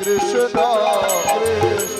কৃষ্ণ কৃষ্ণ।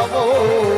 যাব